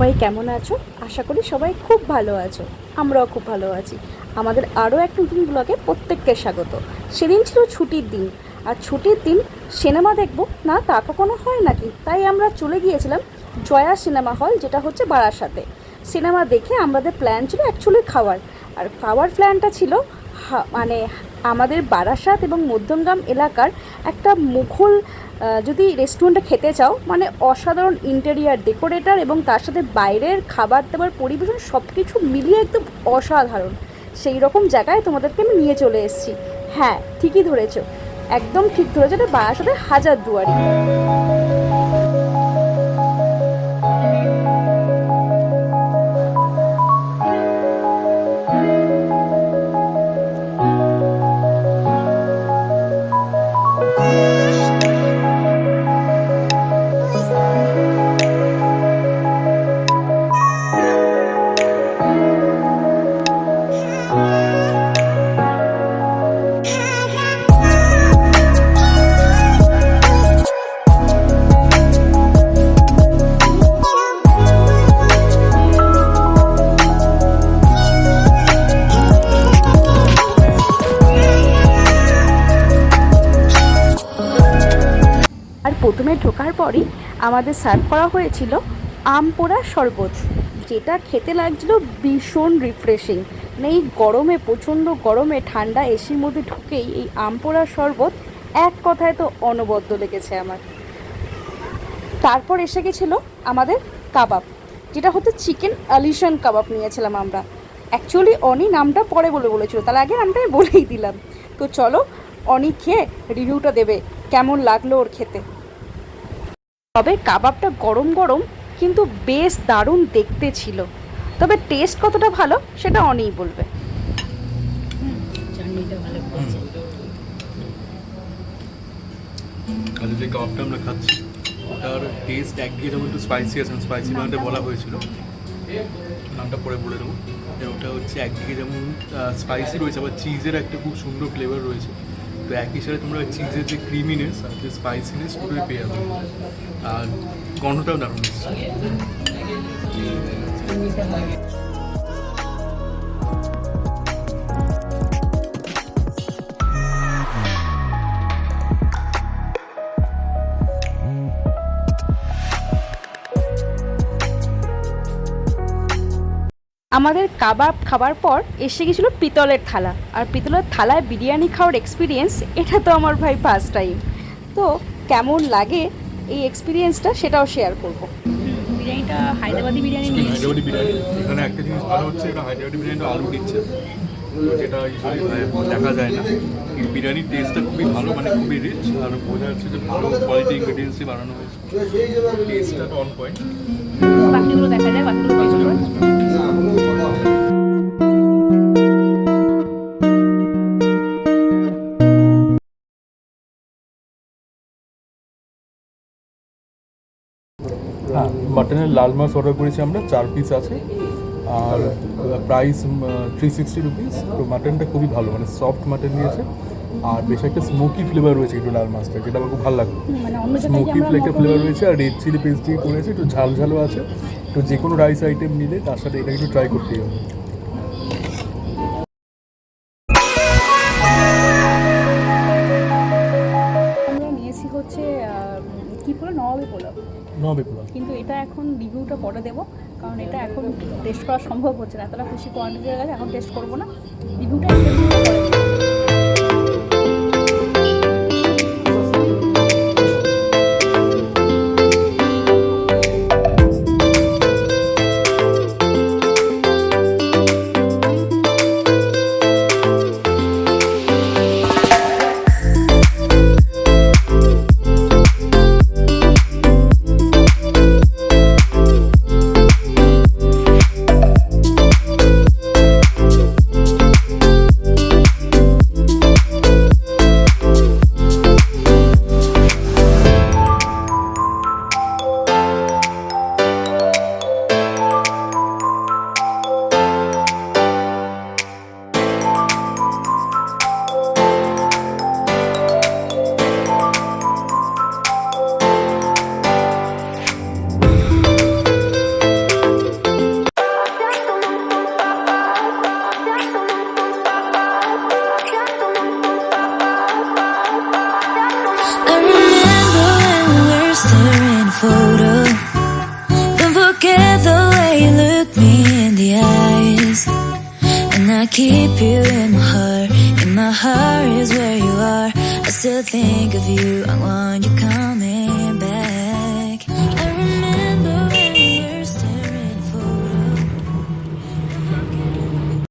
সবাই কেমন আছো? আশা করি সবাই খুব ভালো আছো। আমরাও খুব ভালো আছি। আমাদের আরও এক নতুন ব্লগে প্রত্যেককে স্বাগত। সেদিন ছিল ছুটির দিন। আর ছুটির দিন সিনেমা দেখব? না, তা কখনো হয় নাকি? তাই আমরা চলে গিয়েছিলাম জয়া সিনেমা হল, যেটা হচ্ছে বারাসাতে। সিনেমা দেখে আমাদের প্ল্যান ছিল অ্যাকচুয়ালি খাওয়ার। আর খাওয়ার প্ল্যানটা ছিল মানে আমাদের বারাসাত এবং মধ্যমগ্রাম এলাকার একটা মুঘল যদি রেস্টুরেন্টে খেতে চাও মানে অসাধারণ ইন্টেরিয়ার ডেকোরেটর এবং তার সাথে বাইরের খাবার দাবার, পরিবেশন সব কিছু মিলিয়ে একদম অসাধারণ। সেই রকম জায়গায় তোমাদেরকে আমি নিয়ে চলে এসেছি। হ্যাঁ ঠিকই ধরেছো। একদম ঠিক ধরেছো, এটা বারাসাতের হাজার দুয়ারি প্রথমে ঢোকার পরই আমাদের সার্ভ করা হয়েছিল আম পোড়া শরবত, যেটা খেতে লাগছিল ভীষণ রিফ্রেশিং মানে এই গরমে, প্রচণ্ড গরমে, ঠান্ডা এসির মধ্যে ঢুকেই এই আম পোড়া শরবত এক কথায় তো অনবদ্য লেগেছে আমার। তারপর এসে গেছিল আমাদের কাবাব, যেটা হচ্ছে চিকেন আলিশান কাবাব নিয়েছিলাম আমরা। অ্যাকচুয়ালি অনি নামটা পরে বলে বলেছিল, তার আগে নামটা আমি বলেই দিলাম। তো চলো, অনি খেয়ে রিভিউটা দেবে, কেমন লাগল ওর খেতে। তবে কাবাবটা গরম গরম কিন্তু বেশ দারুণ দেখতে ছিল। তবে টেস্ট কতটা ভালো সেটা অনিই বলবে। আর যে কাবাবটা আমরা খাচ্ছি ওটার টেস্ট একদিকে যেমন একটু স্পাইসি আছে স্পাইসি বানাতে বলা হয়েছিল। নামটা পরে বলে দেবো। ওটা হচ্ছে একদিকে যেমন স্পাইসি রয়েছে আবার চিজের একটা খুব সুন্দর ফ্লেভার রয়েছে। তো একই সাথে তোমরা চিজের যে ক্রিমিনেস আর যে স্পাইসিনেস পুরোই পেয়ে যাবে। আর গন্ধটাও দারুণ আমাদের কাবাব খাবার পর এসে গেছিল পিতলের থালা। আর পিতলের থালায় বিরিয়ানি খাওয়ার এক্সপিরিয়েন্স এটা তো আমার ভাই ফার্স্ট টাইম তো কেমন লাগে এই এক্সপিরিয়েন্সটা সেটাও শেয়ার করব। বিরিয়ানিটা হায়দ্রাবাদি বিরিয়ানি হায়দ্রাবাদি বিরিয়ানি। এখানে একটা জিনিস ভালো হচ্ছে এটা হায়দ্রাবাদি বিরিয়ানিটা আলু দিচ্ছে। যেটা ইউজুয়ালি দেখা যায় না। বিরিয়ানির টেস্টটা খুবই ভালো মানে খুবই রিচ আর বোঝা যাচ্ছে যে ভালো কোয়ালিটি ইনগ্রিডিয়েন্টসই বানানো হয়েছে। টেস্টটা অন পয়েন্ট বাকিগুলো দেখা যায় বাকিগুলো মাটনের লাল মাছ অর্ডার করেছি আমরা চার পিস আছে। আর প্রাইস থ্রি সিক্সটি রুপিস তো মাটনটা খুবই ভালো মানে সফট মাটন নিয়েছে। আর বেশ একটা স্মোকি ফ্লেভার রয়েছে একটু লাল মাছটা যেটা আমার খুব ভালো লাগল স্মোকি ফ্লেটের একটা ফ্লেভার রয়েছে আর রেড চিলি পেস্ট দিয়ে করেছে একটু ঝাল ঝালও আছে। তো যে কোনো রাইস আইটেম নিলে তার সাথে এটা একটু ট্রাই করতেই হবে। কিন্তু এটা এখন রিভিউটা পরে দেবো, কারণ এটা এখন টেস্ট করা সম্ভব হচ্ছে না। এতটা খুশি কোয়ান্টিটি হয়ে গেছে এখন টেস্ট করব না। রিভিউটা Don't forget the way you look me in the eyes. And I keep you in my heart. In my heart is where you are. I still think of you. I want you coming